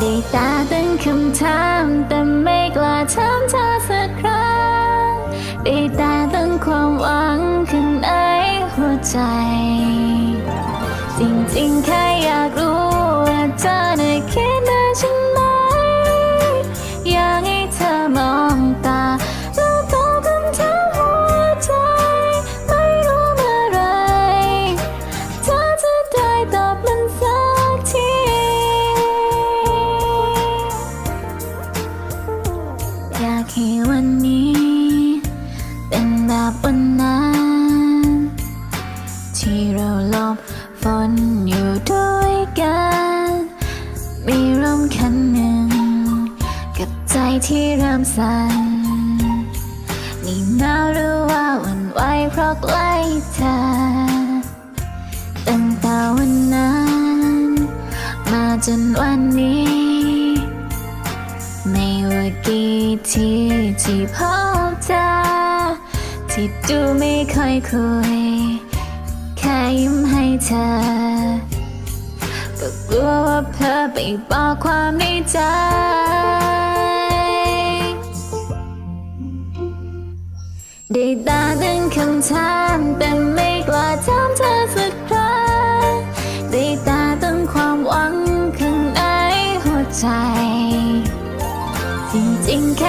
ได้ตาตั้งคำถามแต่ไม่กล้าถามเธอสักครั้งได้ตาตั้งความหวังข้างในหัวใจจริงๆแค่อยากรู้ อยากให้วันนี้ เป็นแบบวันนั้น ที่เราหลบฝนอยู่ด้วยกัน มีลมคันหนึ่ง กับใจที่เริ่มสั่นนี่หนาวหรือว่าวันไหวเพราะใกล้เธอตั้งแต่วันนั้น มาจนวันนี้ ไม่ ว่ากี่ที่ที่พบเจอที่ดูไม่ค่อยคุยแค่ยิ้มให้เธอ ก็กลัวว่าเพ้อไปบอกความในใจได้ตาตั้งคำถามแต่ไม่กล้าถามเธอสัก 已经开